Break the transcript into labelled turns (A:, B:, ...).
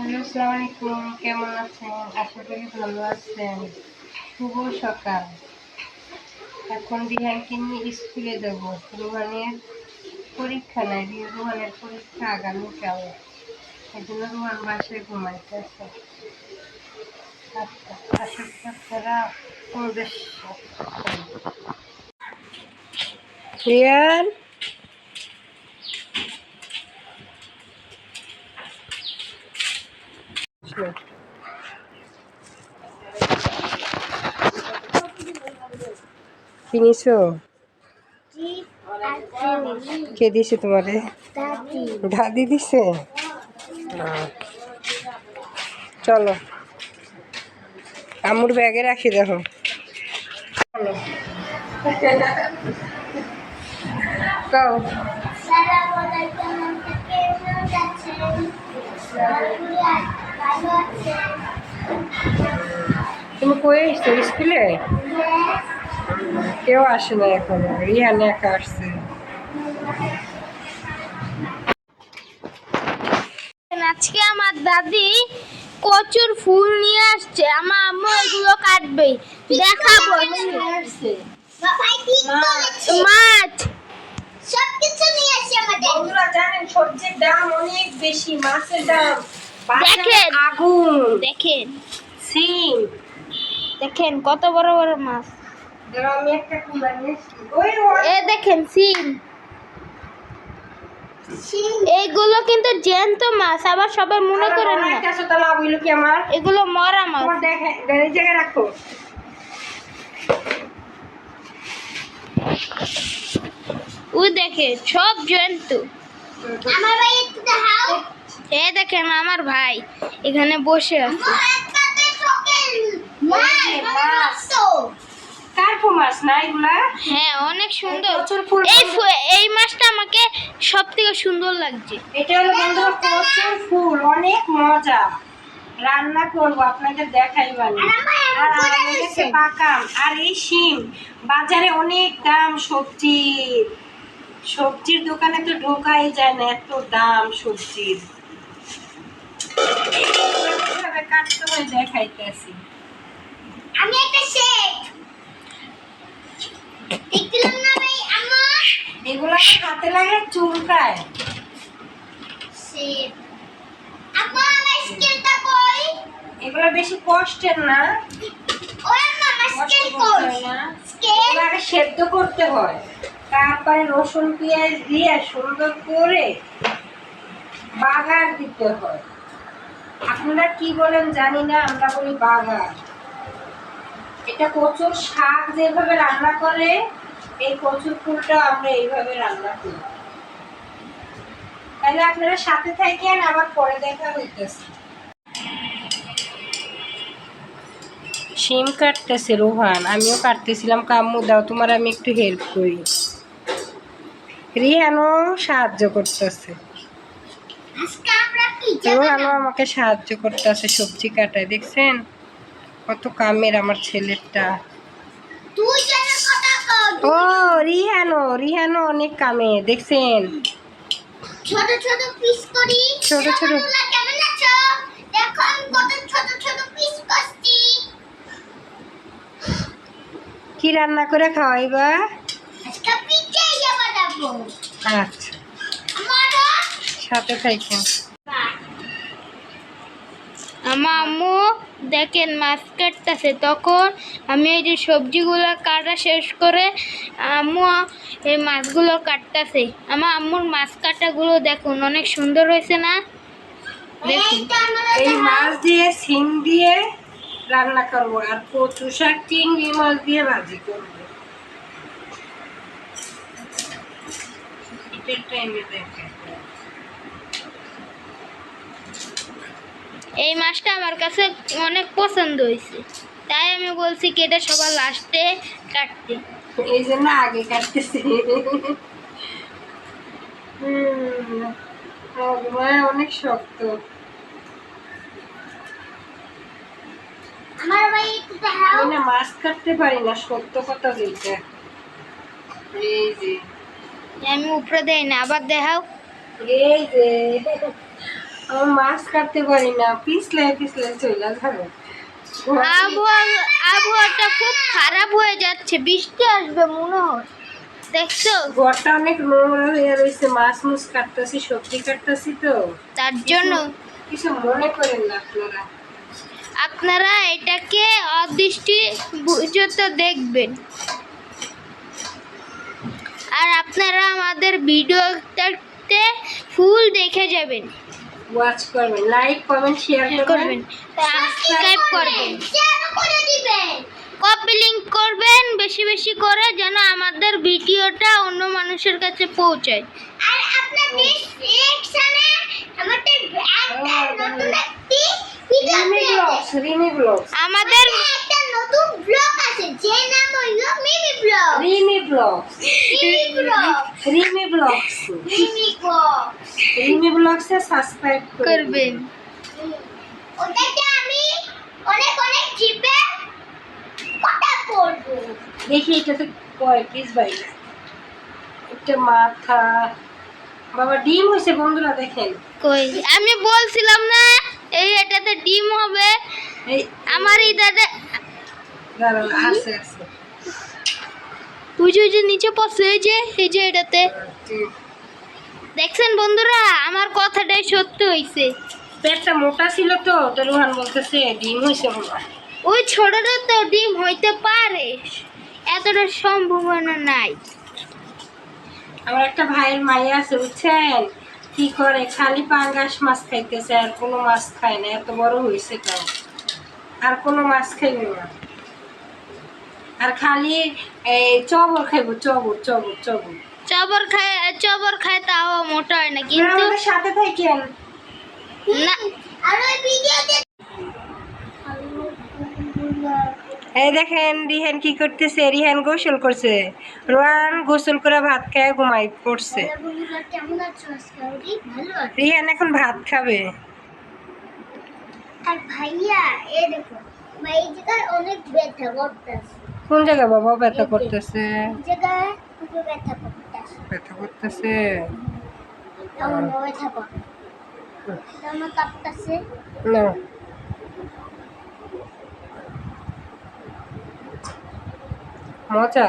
A: Hello আসসালামু আলাইকুম কেমন আছেন? আশা করি ভালো আছেন। শুভ সকাল। এখন রিহানকে নিয়ে স্কুলে দেবো রুহানের পরীক্ষা নাই। রুহানের পরীক্ষা আগামীকাল। এই জন্য রুহান বাসায় ঘুমাইতেছে। আচ্ছা আসুন আপনারা প্রবেশ রিয়ান? কিনিছো? কে দিছে তোমারে? দাদি দিছে। চলো। আমুর ব্যাগে রাখি দেখো। চলো তুমি কই এসছো স্কুলে? কেউ আসে না এখন রিহান একা আসছে।
B: আজকে আমার দাদি কচুর ফুল নিয়ে আসছে আমার আম্মু এগুলো কাটবে। দেখাবো। মাছ। সবকিছু নিয়ে আসছে আমাদের
A: বন্ধুরা জানেন সবজির দাম অনেক বেশি মাছের দাম।
B: দেখেন।
A: আগুন
B: দেখেন।
A: সিম।
B: দেখেন কত বড় বড় মাছ।
A: দাঁড়াও, আমি একটা কুমড়া নিয়ে ওই ওই।
B: এ দেখেন সিম। এইগুলো কিন্তু জ্যান্ত মাছ আবার সবাই মনে করেন
A: আমার
B: না। এগুলো মরা মাছ।
A: এই জায়গায় রাখো।
B: ওই দেখে সব জন্তু
C: আমার ভাই একটু দেখাও।
B: এ দেখেন আমার ভাই এখানে বসে আছে।
C: মাছ।
A: মাছ। মাছ না এগুলা?
B: হ্যাঁ অনেক সুন্দর। এই এই মাছটা আমাকে সব সুন্দর লাগছে।
A: এটা হলো বন্ধুরা প্রচুর ফুল অনেক মজা। রান্না করব আপনাদের দেখাই বানি আর আমাদের পাকাম আর এই শিম। বাজারে অনেক দাম সবজির সবজির দোকানে তো ঢোকাই যায় না এত দাম সবজির কাটতে হয় দেখাইতেছি।
C: আমি একটা শেক দেখলাম না ভাই আমার
A: এগুলো হাতে চুলকায় এগুলো বেশি কষ্টের না। সেদ্ধ করতে হয়। তারপরে রসুন পেঁয়াজ দিয়ে সুন্দর করে বাগার দিতে হয়। আপনারা কি বলেন জানি না আমরা বলি বাগার। এটা কচুর শাক যেভাবে রান্না করে এই কচুর ফুলটা আমরা এইভাবে রান্না করি। তাহলে আপনারা সাথে থাকেন আবার পরে দেখা হইতেছে। শিম কাটতেছে রোহান আমিও কাটতেছিলাম। কাম্মু দাও তোমার আমি একটু হেল্প করি। রিহানও সাহায্য করতেছে।
C: আজকে
A: রোহানও আমাকে সাহায্য করতেছে সবজি কাটায় দেখছেন? কত কামের আমার ছেলেরটা।
C: তুই যেন কথা কর।
A: ও রিহানও রিহানও অনেক কামে দেখছেন?
C: ছোট ছোট পিস করি।
A: ছোট ছোট।
C: কেমন আছো? দেখো কত ছোট ছোট পিস করছি।
A: কি রান্না করে খাওয়াইবা
C: আজকে পিঠে বানাবো।
A: আচ্ছা। সাথে থাকেন
B: আমার আম্মু দেখেন, মাছ কাটতেছে। তখন আমি এই যে সবজিগুলো কাটা শেষ করে আম্মু এই মাছগুলো কাটতেছে। আমার আম্মুর মাছ কাটাগুলো দেখুন, অনেক সুন্দর হয়েছে না? দেখুন,
A: এই মাছ দিয়ে সিম দিয়ে রান্না করব আর কচু শাক, চিংড়ি মাছ দিয়ে ভাজি করব। দেখে
B: এই মাছটা আমার কাছে অনেক পছন্দ হয়েছে। তাই আমি বলছি কি এটা সবার লাস্টে কাটতে।
A: এই জন্য আগে কাটতেছি। অনেক শক্ত।
C: আমার ভাই একটু দেখাও।
A: আমি মাছ কাটতে পারি না সত্য কথা যেটা এই যে।
B: আমি উপরে দেই না আবার দেখাও।
A: এই যে আমি মাছ কাটতে পারি না পিছলে পিছলে চলে যাবে।
B: আবহাওয়া আবহাওয়াটা খুব খারাপ হয়ে যাচ্ছে বৃষ্টি আসবে মনে হয়। দেখছ?
A: ঘরটা অনেক নোংরা হয়ে রয়েছে মাছ মুছ কাটতেছি সবজি কাটতেছি তো।
B: তার জন্য।
A: কিছু মনে করেন না আপনারা।
B: আপনারা এটাকে অদৃষ্টি বুঝত দেখবেন। আর আপনারা আমাদের ভিডিওটাতে ফুল দেখে যাবেন।
A: ওয়াচ করবেন লাইক কমেন্ট শেয়ার করবেন
B: সাবস্ক্রাইব করবেন।
C: শেয়ার করে দিবেন।
B: কপি লিঙ্ক করবেন বেশি বেশি করে যেন আমাদের ভিডিওটা অন্য মানুষের কাছে পৌঁছায়।
C: আর আপনার ডিসক্রিপশনে আমাদের একটা নতুন একটি ভিডিও
B: আমাদের
C: যে নাম হইল Mimi vlog
A: Rimi vlogs
C: Mimi vlog
A: Rimi vlogs
C: Mimi vlog
A: Rimi ব্লগসে subscribe করবেন।
C: ওটাতে আমি অনেক অনেক চিপে কথা করব?
A: দেখি এটাতে কয় পিস বাইরে একটা মাথা। বাবা ডিম হয়েছে বন্ধুরা দেখেন।
B: কই? আমি বলছিলাম না এই এটাতে ডিম হবে। আমার ইদাতে ওই যে যে নিচে পড়ছে এই যে এই যে এটাতে। দেখছেন বন্ধুরা? আমার কথাটাই সত্যি হইছে।
A: পেটটা মোটা ছিল তো তো রোহান বলতেছে ডিম হয়েছে
B: ওই ছোটটা তো ডিম হইতে পারে। এতটা সম্ভাবনা নাই।
A: আমার একটা ভাইয়ের মাইয়া আছে বুঝছেন? কি করে খালি পাঙ্গাস মাছ খাইতেছে আর কোনো মাছ খায় না এত বড় হয়েছে তাও আর কোনো মাছ খাইবে না। আর খালি এই চবর খাইবো চবর চবর চবর।
B: চবর খায় চবর খায় তাও মোটা হয় না কিন্তু
A: আমাদের সাথে থাকেন।
B: না।
C: আর ওই ভিডিওতে
A: এই দেখেন রিহান কি করতেছে রিহান গোসল করছে। রোয়ান গোসল করে ভাত খায় ঘুমাই পড়ছে।
C: বন্ধুরা কেমন আছো আজকে ওরি ভালো আছো
A: রিহান এখন ভাত খাবে।
C: আর ভাইয়া এ দেখো ভাই অনেক ব্যথা করতেছে।
A: কোন জায়গায় বাবা ব্যথা করতেছে?
C: ব্যথা করতেছে।
A: না। মজা?